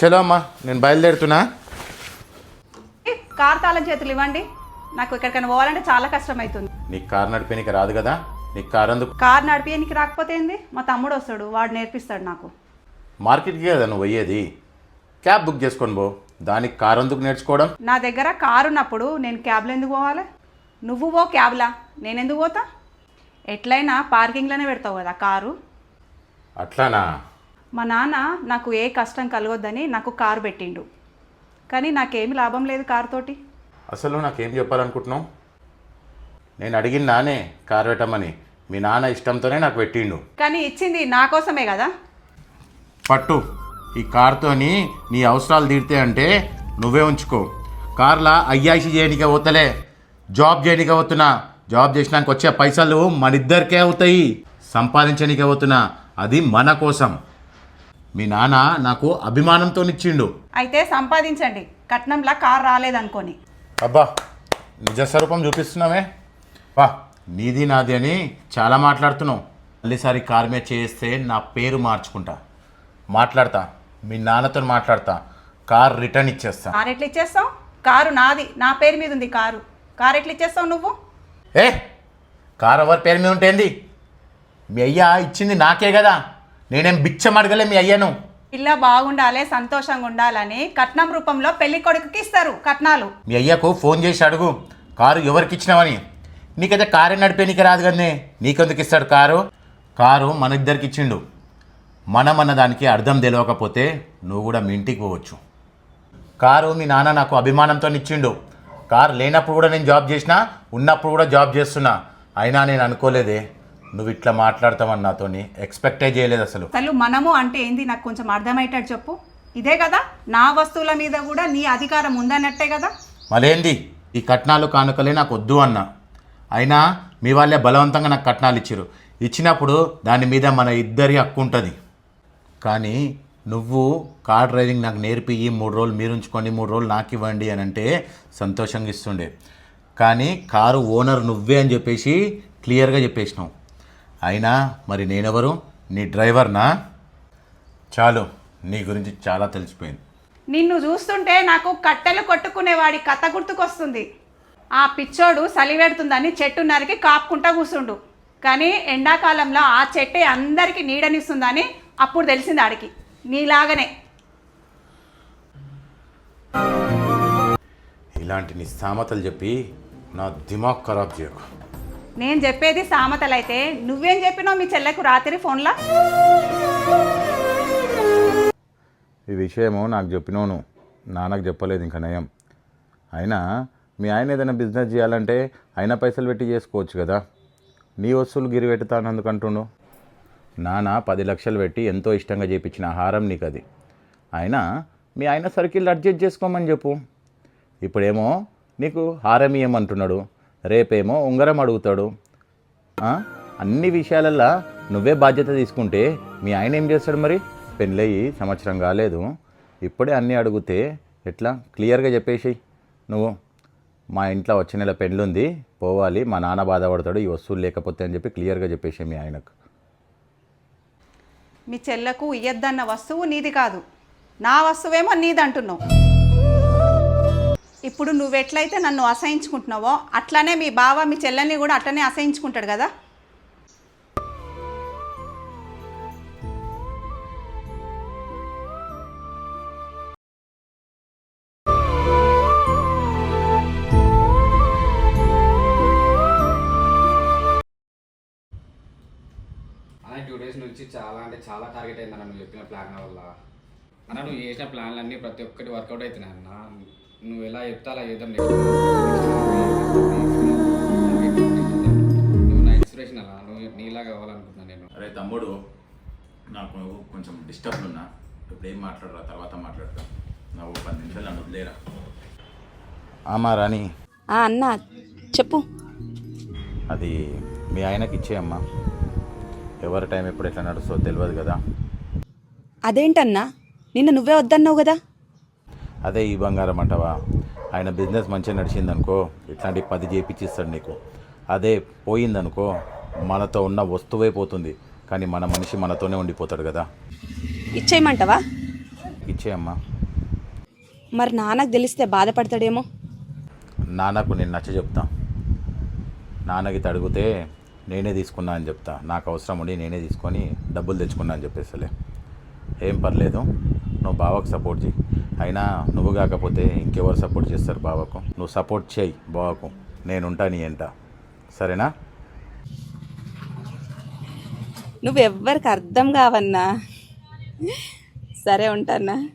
చలో అమ్మా నేను బయలుదేరుతున్నా. ఏ, కార్ తాళం చేతులు ఇవ్వండి. నాకు ఎక్కడికైనా పోవాలంటే చాలా కష్టం అవుతుంది నీకు కారు నడిపేనికి రాదు కదా? నీకు కారు అందుకు కార్ నడిపేయనికి రాకపోతే ఏంది? మా తమ్ముడు వస్తాడు వాడు నేర్పిస్తాడు నాకు. మార్కెట్కి కదా నువ్వు పోయేది? క్యాబ్ బుక్ చేసుకొని పో. దానికి కారు అందుకు నేర్చుకోవడం? నా దగ్గర కారు ఉన్నప్పుడు నేను క్యాబ్లో ఎందుకు పోవాలి? నువ్వు పో క్యాబ్లా నేను ఎందుకు పోతా? ఎట్లయినా పార్కింగ్లోనే పెడతావు కదా కారు. అట్లానా? మా నాన్న నాకు ఏ కష్టం కలగొద్దని నాకు కారు పెట్టిండు. కానీ నాకేమి లాభం లేదు కారుతోటి అసలు నాకేం చెప్పాలనుకుంటున్నావు? నేను అడిగిన నానే కారు పెట్టమని మీ నాన్న ఇష్టంతోనే నాకు పెట్టిండు. కానీ ఇచ్చింది నా కోసమే కదా? పట్టు ఈ కార్తోని నీ అవసరాలు తీరితే అంటే నువ్వే ఉంచుకో. కార్లా అయ్యాయిషి చేయనికే పోతలే జాబ్ చేయనికే పోతున్నా. జాబ్ చేసినాక వచ్చే పైసలు మన ఇద్దరికే అవుతాయి. సంపాదించనికే పోతున్నా. అది మన కోసం. మీ నాన్న నాకు అభిమానంతో ఇచ్చిండు అయితే సంపాదించండి. కట్నంలా కారు రాలేదనుకోని. అబ్బా నిజ స్వరూపం చూపిస్తున్నావే. వా నీది నాది అని చాలా మాట్లాడుతున్నావు. మళ్ళీసారి కారు మీద చేస్తే నా పేరు మార్చుకుంటా. మాట్లాడతా మీ నాన్నతో మాట్లాడతా. కార్ రిటర్న్ ఇచ్చేస్తా. కారు ఎట్లా ఇచ్చేస్తావు? కారు నాది నా పేరు మీద ఉంది కారు. కారు ఎట్లా ఇచ్చేస్తావు నువ్వు? ఏ కారు ఎవరి పేరు మీద ఉంటేంది? మీ అయ్య ఇచ్చింది నాకే కదా. నేనేం బిచ్చం అడగలే మీ అయ్యను? పిల్ల బాగుండాలి సంతోషంగా ఉండాలని కట్నం రూపంలో పెళ్ళి కొడుకుకి ఇస్తారు కట్నాలు. మీ అయ్యకు ఫోన్ చేసి అడుగు. కారు ఎవరికి ఇచ్చినావని నీకైతే కారే నడిపే నీకు రాదు కదనే. నీకెందుకు ఇస్తాడు కారు? కారు మన ఇద్దరికి ఇచ్చిండు మనం అన్న దానికి అర్థం తెలియకపోతే నువ్వు కూడా మీ ఇంటికి పోవచ్చు. కారు మీ నాన్న నాకు అభిమానంతో ఇచ్చిండు కారు లేనప్పుడు కూడా నేను జాబ్ చేసిన ఉన్నప్పుడు కూడా జాబ్ చేస్తున్నా. అయినా నేను అనుకోలేదే. నువ్వు ఇట్లా మాట్లాడతావని నాతోని ఎక్స్పెక్టే చేయలేదు అసలు. అసలు మనము అంటే ఏంది? నాకు కొంచెం అర్థమయ్యేటట్టు చెప్పు. ఇదే కదా? నా వస్తువుల మీద కూడా నీ అధికారం ఉందన్నట్టే కదా? మరేంది ఈ కట్నాలు కానుకలే నాకు వద్దు అన్న. అయినా మీ వాళ్ళే బలవంతంగా నాకు కట్నాలు ఇచ్చారు ఇచ్చినప్పుడు దాని మీద మన ఇద్దరి హక్కు ఉంటుంది. కానీ నువ్వు కార్ డ్రైవింగ్ నాకు నేర్పి మూడు రోజులు మీరు ఉంచుకోండి మూడు రోజులు నాకు ఇవ్వండి అని అంటే సంతోషంగా ఇస్తుండే. కానీ కారు ఓనర్ నువ్వే అని చెప్పేసి క్లియర్గా చెప్పేసినావు. అయినా మరి నేనెవరు? నీ డ్రైవర్నా? చాలు నీ గురించి చాలా తెలిసిపోయింది. నిన్ను చూస్తుంటే నాకు కట్టెలు కొట్టుకునేవాడి కథ గుర్తుకొస్తుంది. ఆ పిచ్చోడు సలివెడుతుందని చెట్టు నరికి కాపుకుంటా కూర్చుండు కానీ ఎండాకాలంలో ఆ చెట్టే అందరికీ నీడనిస్తుందని అప్పుడు తెలిసింది ఆడికి. నీలాగనే. ఇలాంటి నీ సామెతలు చెప్పి నా దిమాగ్ ఖరాబ్ చేయకు. నేను చెప్పేది సామెతలైతే. నువ్వేం చెప్పినావు మీ చెల్లెకు రాత్రి ఫోన్లో? ఈ విషయము నాకు చెప్పినోను. నాన్నకు చెప్పలేదు ఇంకా నయం. అయినా మీ ఆయన ఏదైనా బిజినెస్ చేయాలంటే అయినా పైసలు పెట్టి చేసుకోవచ్చు కదా. నీ వస్తువులు గిరి పెట్టుతానందుకు నాన్న పది లక్షలు పెట్టి ఎంతో ఇష్టంగా చేపించిన ఆహారం నీకు అది అయినా మీ ఆయన సర్కిల్ అడ్జస్ట్ చేసుకోమని చెప్పు. ఇప్పుడేమో నీకు హారం ఇయ్యమంటున్నాడు. రేపేమో ఉంగరం అడుగుతాడు. అన్ని విషయాలల్లో నువ్వే బాధ్యత తీసుకుంటే మీ ఆయన ఏం చేస్తాడు మరి? పెళ్ళయి సంవత్సరం కాలేదు. ఇప్పుడే అన్నీ అడిగితే ఎట్లా? క్లియర్గా చెప్పేసి నువ్వు మా ఇంట్లో వచ్చే నెల పెళ్ళుంది పోవాలి మా నాన్న బాధపడతాడు ఈ వస్తువులు లేకపోతే అని చెప్పి క్లియర్గా చెప్పేసి మీ ఆయనకు. మీ చెల్లకు ఇయ్యద్దన్న వస్తువు నీది కాదు. నా వస్తువేమో నీది ఇప్పుడు నువ్వు ఎట్లయితే నన్ను అసహించుకుంటున్నావో అట్లనే మీ బావ మీ చెల్లెల్ని కూడా అట్లనే అసహించుకుంటాడు కదా? టూ డేస్ నుంచి చాలా అంటే చాలా టార్గెట్ అయింది అన్న నువ్వు చెప్పిన ప్లాన్ వల్ల. అన్న నువ్వు చేసిన ప్లాన్లన్నీ ప్రతి ఒక్కటి వర్కౌట్ అవుతున్నాయి అన్న. నువ్వు ఎలా చెప్తే అలా చేద్దాం. నువ్వు నా ఇన్స్పిరేషన్ అలా? నువ్వు నీలా కావాలనుకుంటున్నా నేను. అరే తమ్ముడు నాకు కొంచెం డిస్టర్బ్ ఉన్నా. ఇప్పుడు ఏం మాట్లాడరా? తర్వాత మాట్లాడతా. నాకు పది నిమిషాలు నన్ను వదిలేరా? ఆమా రాణి. అన్న చెప్పు. అది మీ ఆయనకి ఇచ్చేయమ్మా ఎవరి టైం ఎప్పుడు ఎట్లా నడుస్తుందో తెలియదు కదా. అదేంటన్నా? నిన్న నువ్వే వద్దన్నావు కదా? అదే ఈ బంగారం అంటావా? ఆయన బిజినెస్ మంచిగా నడిచిందనుకో ఇట్లాంటి పది చేపిచ్చిస్తాడు నీకు. అదే పోయిందనుకో మనతో ఉన్న వస్తువే పోతుంది. కానీ మన మనిషి మనతోనే ఉండిపోతాడు కదా. ఇచ్చేయమంటావా? ఇచ్చేయమ్మా. మరి నాన్నకు తెలిస్తే బాధపడతాడేమో? నాన్నకు నేను నచ్చ చెప్తా. నాన్నకి తడిగితే నేనే తీసుకున్నా అని చెప్తా. నాకు అవసరం ఉండి నేనే తీసుకొని డబ్బులు తెచ్చుకున్నా అని చెప్పేసలే. ఏం పర్లేదు నువ్వు బావకు సపోర్ట్ చేయి అయినా నువ్వు కాకపోతే ఇంకెవరు సపోర్ట్ చేస్తారు బావకు? నువ్వు సపోర్ట్ చేయి బావకు. నేనుంటా నీ ఎంట. సరేనా? నువ్వెవ్వరికి అర్థం కావన్నా? సరే ఉంటానా?